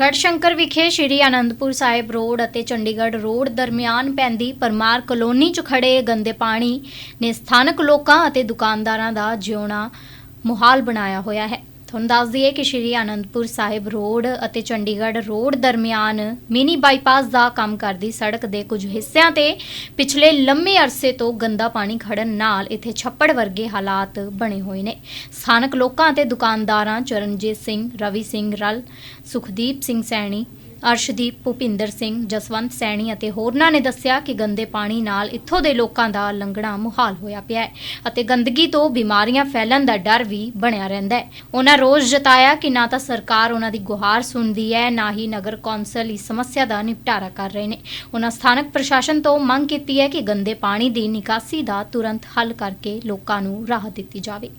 ਗੜਸ਼ੰਕਰ ਵਿਖੇ ਸ਼੍ਰੀ ਅਨੰਦਪੁਰ ਸਾਹਿਬ ਰੋਡ ਅਤੇ ਚੰਡੀਗੜ੍ਹ ਰੋਡ ਦਰਮਿਆਨ ਪੈਂਦੀ ਪਰਮਾਰ ਕਲੋਨੀ 'ਚ ਖੜੇ ਗੰਦੇ ਪਾਣੀ ਨੇ ਸਥਾਨਕ ਲੋਕਾਂ ਅਤੇ ਦੁਕਾਨਦਾਰਾਂ ਦਾ ਜਿਉਣਾ ਮੁਹਾਲ ਬਣਾਇਆ ਹੋਇਆ ਹੈ। ਤੁਹਾਨੂੰ ਦੱਸ ਦਈਏ ਕਿ ਸ਼੍ਰੀ ਅਨੰਦਪੁਰ ਸਾਹਿਬ ਰੋਡ ਅਤੇ ਚੰਡੀਗੜ੍ਹ ਰੋਡ ਦਰਮਿਆਨ ਮਿਨੀ ਬਾਈਪਾਸ ਦਾ ਕੰਮ ਕਰਦੀ ਸੜਕ ਦੇ ਕੁਝ ਹਿੱਸਿਆਂ ਤੇ ਪਿਛਲੇ ਲੰਮੇ ਅਰਸੇ ਤੋਂ ਗੰਦਾ ਪਾਣੀ ਖੜਨ ਨਾਲ ਇੱਥੇ ਛੱਪੜ ਵਰਗੇ ਹਾਲਾਤ ਬਣੇ ਹੋਏ ਨੇ। ਸਥਾਨਕ ਲੋਕਾਂ ਅਤੇ ਦੁਕਾਨਦਾਰਾਂ ਚਰਨਜੀਤ ਸਿੰਘ, ਰਵੀ ਸਿੰਘ ਰਲ, ਸੁਖਦੀਪ ਸਿੰਘ ਸੈਣੀ ਅਰਸ਼ਦੀਪ ਭੁਪਿੰਦਰ ਸਿੰਘ, ਜਸਵੰਤ ਸੈਣੀ ਅਤੇ ਹੋਰਨਾਂ ਨੇ ਦੱਸਿਆ ਕਿ ਗੰਦੇ ਪਾਣੀ ਨਾਲ ਇੱਥੋਂ ਦੇ ਲੋਕਾਂ ਦਾ ਲੰਘਣਾ ਮੁਹਾਲ ਹੋਇਆ ਪਿਆ ਹੈ ਅਤੇ ਗੰਦਗੀ ਤੋਂ ਬਿਮਾਰੀਆਂ ਫੈਲਣ ਦਾ ਡਰ ਵੀ ਬਣਿਆ ਰਹਿੰਦਾ ਹੈ। ਉਹਨਾਂ ਰੋਜ਼ ਜਤਾਇਆ ਕਿ ਨਾ ਤਾਂ ਸਰਕਾਰ ਉਹਨਾਂ ਦੀ ਗੁਹਾਰ ਸੁਣਦੀ ਹੈ, ਨਾ ਹੀ ਨਗਰ ਕੌਂਸਲ ਇਸ ਸਮੱਸਿਆ ਦਾ ਨਿਪਟਾਰਾ ਕਰ ਰਹੇ ਨੇ। ਉਹਨਾਂ ਸਥਾਨਕ ਪ੍ਰਸ਼ਾਸਨ ਤੋਂ ਮੰਗ ਕੀਤੀ ਹੈ ਕਿ ਗੰਦੇ ਪਾਣੀ ਦੀ ਨਿਕਾਸੀ ਦਾ ਤੁਰੰਤ ਹੱਲ ਕਰਕੇ ਲੋਕਾਂ ਨੂੰ ਰਾਹਤ ਦਿੱਤੀ ਜਾਵੇ।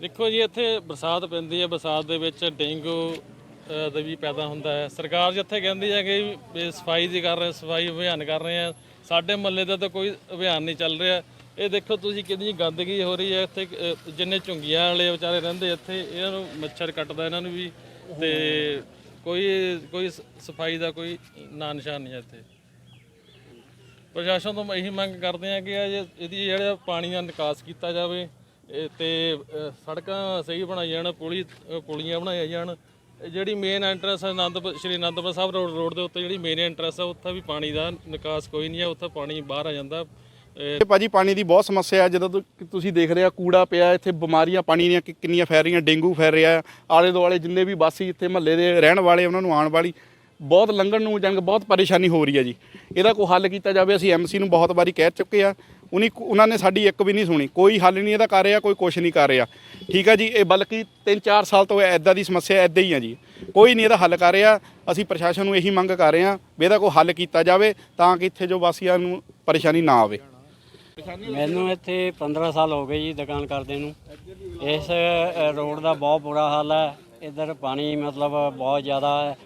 ਦੇਖੋ ਜੀ, ਇੱਥੇ ਬਰਸਾਤ ਪੈਂਦੀ ਹੈ। ਬਰਸਾਤ ਦੇ ਵਿੱਚ ਡੇਂਗੂ ਦਾ ਵੀ ਪੈਦਾ ਹੁੰਦਾ ਹੈ। ਸਰਕਾਰ ਜਿੱਥੇ ਕਹਿੰਦੀ ਹੈ ਕਿ ਸਫ਼ਾਈ ਦੀ ਕਰ ਰਹੇ ਸਫ਼ਾਈ ਅਭਿਆਨ ਕਰ ਰਹੇ ਆ ਸਾਡੇ ਮਹੱਲੇ ਦਾ ਤਾਂ ਕੋਈ ਅਭਿਆਨ ਨਹੀਂ ਚੱਲ ਰਿਹਾ। ਇਹ ਦੇਖੋ ਤੁਸੀਂ ਕਿੰਨੀ ਗੰਦਗੀ ਹੋ ਰਹੀ ਹੈ ਇੱਥੇ ਜਿੰਨੇ ਝੁੰਗੀਆਂ ਵਾਲੇ ਵਿਚਾਰੇ ਰਹਿੰਦੇ ਇੱਥੇ ਇਹਨਾਂ ਨੂੰ ਮੱਛਰ ਕੱਟਦਾ ਇਹਨਾਂ ਨੂੰ ਵੀ ਤੇ ਕੋਈ ਕੋਈ ਸ- ਸਫ਼ਾਈ ਦਾ ਕੋਈ ਨਾਂ ਨਿਸ਼ਾਨ ਨਹੀਂ ਹੈ ਇੱਥੇ। ਪ੍ਰਸ਼ਾਸਨ ਤੋਂ ਇਹੀ ਮੰਗ ਕਰਦੇ ਆ ਕਿ ਇਹ ਇਹਦੀ ਜਿਹੜਾ ਪਾਣੀ ਦਾ ਨਿਕਾਸ ਕੀਤਾ ਜਾਵੇ ਇਹ ਤੇ ਸੜਕਾਂ ਸਹੀ ਬਣਾਈ ਜਾਣ ਪੁਲੀ ਅ, ਪੁਲੀਆਂ ਬਣਾਈਆਂ ਜਾਣ ਜਿਹੜੀ ਮੇਨ ਐਂਟਰੈਂਸ ਹੈ ਆਨੰਦਪੁਰ ਸ਼੍ਰੀ ਆਨੰਦਪੁਰ ਸਾਹਿਬ ਰੋਡ ਰੋਡ ਦੇ ਉੱਤੇ ਜਿਹੜੀ ਮੇਨ ਐਂਟਰੈਂਸ ਹੈ, ਉੱਥੇ ਵੀ ਪਾਣੀ ਦਾ ਨਿਕਾਸ ਕੋਈ ਨਹੀਂ ਹੈ, ਉੱਥੇ ਪਾਣੀ ਬਾਹਰ ਆ ਜਾਂਦਾ। ਇਹ ਇਹ ਭਾਜੀ ਪਾਣੀ ਦੀ ਬਹੁਤ ਸਮੱਸਿਆ ਹੈ, ਜਦੋਂ ਤੁਸੀਂ ਦੇਖ ਰਹੇ ਆ, ਕੂੜਾ ਪਿਆ, ਇੱਥੇ ਬਿਮਾਰੀਆਂ ਪਾਣੀ ਦੀਆਂ ਕਿੰਨੀਆਂ ਫੈਲ ਰਹੀਆਂ, ਡੇਂਗੂ ਫੈਲ ਰਿਹਾ ਆਲੇ ਦੁਆਲੇ ਜਿੰਨੇ ਵੀ ਵਾਸੀ ਇੱਥੇ ਮਹੱਲੇ ਦੇ ਰਹਿਣ ਵਾਲੇ, ਉਹਨਾਂ ਨੂੰ ਆਉਣ ਵਾਲੀ ਬਹੁਤ ਲੰਘਣ ਨੂੰ ਜੰਗ ਬਹੁਤ ਪਰੇਸ਼ਾਨੀ ਹੋ ਰਹੀ ਹੈ ਜੀ। ਇਹਦਾ ਕੋਈ ਹੱਲ ਕੀਤਾ ਜਾਵੇ, ਅਸੀਂ ਐਮਸੀ ਨੂੰ ਬਹੁਤ ਵਾਰੀ ਕਹਿ ਚੁੱਕੇ ਆ ਉਨੀ ਉਹਨਾਂ ਨੇ ਸਾਡੀ ਇੱਕ ਵੀ ਨਹੀਂ ਸੁਣੀ। ਕੋਈ ਹੱਲ ਨਹੀਂ ਇਹਦਾ ਕਰ ਰਿਹਾ, ਕੋਈ ਕੁਝ ਨਹੀਂ ਕਰ ਰਿਹਾ। ਠੀਕ ਹੈ ਜੀ, ਇਹ ਬਲਕਿ 3-4 ਸਾਲ ਤੋਂ ਐਦਾਂ ਦੀ ਸਮੱਸਿਆ ਐਦਾਂ ਹੀ ਆ ਜੀ। ਕੋਈ ਨਹੀਂ ਇਹਦਾ ਹੱਲ ਕਰ ਰਿਹਾ, ਅਸੀਂ ਪ੍ਰਸ਼ਾਸਨ ਨੂੰ ਇਹੀ ਮੰਗ ਕਰ ਰਹੇ ਆ ਵੀ ਇਹਦਾ ਕੋਈ ਹੱਲ ਕੀਤਾ ਜਾਵੇ ਤਾਂ ਕਿ ਇੱਥੇ ਜੋ ਵਾਸੀਆਂ ਨੂੰ ਪਰੇਸ਼ਾਨੀ ਨਾ ਆਵੇ। ਮੈਨੂੰ ਇੱਥੇ 15 ਸਾਲ ਹੋ ਗਏ ਜੀ ਦੁਕਾਨ ਕਰਦੇ ਨੂੰ। ਇਸ ਰੋਡ ਦਾ ਬਹੁਤ ਬੁਰਾ ਹਾਲ ਹੈ। ਇੱਧਰ ਪਾਣੀ ਮਤਲਬ ਬਹੁਤ ਜ਼ਿਆਦਾ ਹੈ।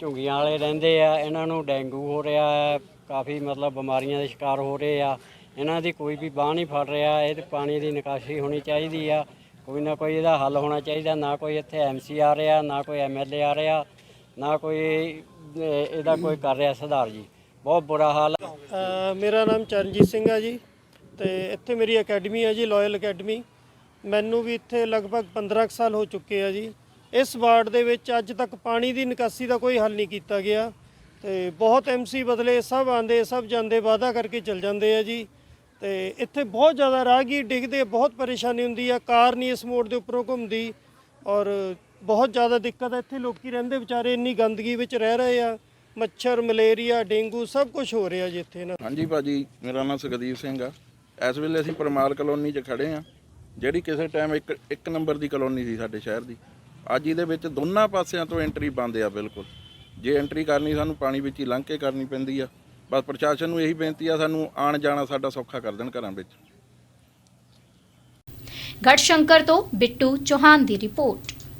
ਝੁੰਗੀਆਂ ਵਾਲੇ ਰਹਿੰਦੇ ਆ, ਇਹਨਾਂ ਨੂੰ ਡੇਂਗੂ ਹੋ ਰਿਹਾ ਹੈ, ਕਾਫੀ ਮਤਲਬ ਬਿਮਾਰੀਆਂ ਦੇ ਸ਼ਿਕਾਰ ਹੋ ਰਹੇ ਆ। ਇਹਨਾਂ ਦੀ ਕੋਈ ਵੀ ਬਾਹ ਨਹੀਂ ਫੜ ਰਿਹਾ, ਇਹ ਪਾਣੀ ਦੀ ਨਿਕਾਸੀ ਹੋਣੀ ਚਾਹੀਦੀ ਆ। ਕੋਈ ਨਾ ਕੋਈ ਇਹਦਾ ਹੱਲ ਹੋਣਾ ਚਾਹੀਦਾ, ਨਾ ਕੋਈ ਇੱਥੇ ਐਮਸੀ ਆ ਰਿਹਾ, ਨਾ ਕੋਈ ਐਮਐਲਏ ਆ ਰਿਹਾ, ਨਾ ਕੋਈ ਇਹਦਾ ਕੋਈ ਕਰ ਰਿਹਾ ਸੁਧਾਰ ਜੀ। ਬਹੁਤ ਬੁਰਾ ਹਾਲ ਹੈ ਮੇਰਾ ਨਾਮ ਚਰਨਜੀਤ ਸਿੰਘ ਆ ਜੀ, ਤੇ ਇੱਥੇ ਮੇਰੀ ਅਕੈਡਮੀ ਆ ਜੀ, ਲਾਇਲ ਅਕੈਡਮੀ। ਮੈਨੂੰ ਵੀ ਇੱਥੇ ਲਗਭਗ 15 ਕੁ ਸਾਲ ਹੋ ਚੁੱਕੇ ਆ ਜੀ। ਇਸ ਵਾਰਡ ਦੇ ਵਿੱਚ ਅੱਜ ਤੱਕ ਪਾਣੀ ਦੀ ਨਿਕਾਸੀ ਦਾ ਕੋਈ ਹੱਲ ਨਹੀਂ ਕੀਤਾ ਗਿਆ ਤੇ ਬਹੁਤ ਐਮਸੀ ਬਦਲੇ ਸਭ ਆਂਦੇ ਸਭ ਜਾਂਦੇ, ਵਾਅਦਾ ਕਰਕੇ ਚਲ ਜਾਂਦੇ ਆ ਜੀ। ਤੇ ਇੱਥੇ ਬਹੁਤ ਜ਼ਿਆਦਾ ਰਾਹਗੀਰ ਡਿੱਗਦੇ, ਬਹੁਤ ਪਰੇਸ਼ਾਨੀ ਹੁੰਦੀ ਆ, ਕਾਰ ਨਹੀਂ ਇਸ ਮੋੜ ਦੇ ਉੱਪਰੋਂ ਘੁੰਮਦੀ ਔਰ ਬਹੁਤ ਜ਼ਿਆਦਾ ਦਿੱਕਤ ਹੈ ਇੱਥੇ ਲੋਕੀ ਰਹਿੰਦੇ ਵਿਚਾਰੇ ਇੰਨੀ ਗੰਦਗੀ ਵਿੱਚ ਰਹਿ ਰਹੇ ਆ, ਮੱਛਰ, ਮਲੇਰੀਆ, ਡੇਂਗੂ, ਸਭ ਕੁਝ ਹੋ ਰਿਹਾ ਜੀ ਇੱਥੇ ਨਾ। ਹਾਂਜੀ ਭਾਜੀ, ਮੇਰਾ ਨਾਮ ਸੁਖਦੀਪ ਸਿੰਘ ਆ। ਇਸ ਵੇਲੇ ਅਸੀਂ ਪਰਮਾਲ ਕਲੋਨੀ 'ਚ ਖੜੇ ਆ। ਜਿਹੜੀ ਕਿਸੇ ਟਾਈਮ ਇੱਕ ਇੱਕ ਨੰਬਰ ਦੀ ਕਲੋਨੀ ਸੀ ਸਾਡੇ ਸ਼ਹਿਰ ਦੀ। ਅੱਜ ਇਹਦੇ ਵਿੱਚ ਦੋਨਾਂ ਪਾਸਿਆਂ ਤੋਂ ਐਂਟਰੀ ਬੰਦ ਆ ਬਿਲਕੁਲ। ਜੇ ਐਂਟਰੀ ਕਰਨੀ, ਸਾਨੂੰ ਪਾਣੀ ਵਿੱਚ ਹੀ ਲੰਘ ਕੇ ਕਰਨੀ ਪੈਂਦੀ ਆ। ਬਸ ਪ੍ਰਸ਼ਾਸਨ ਨੂੰ ਇਹੀ ਬੇਨਤੀ ਆ, ਸਾਨੂੰ ਆਣ ਜਾਣਾ ਸਾਡਾ ਸੌਖਾ ਕਰ ਦੇਣ ਘਰਾਂ ਵਿੱਚ। ਗੜਸ਼ੰਕਰ ਤੋਂ ਬਿੱਟੂ ਚੌਹਾਨ ਦੀ ਰਿਪੋਰਟ।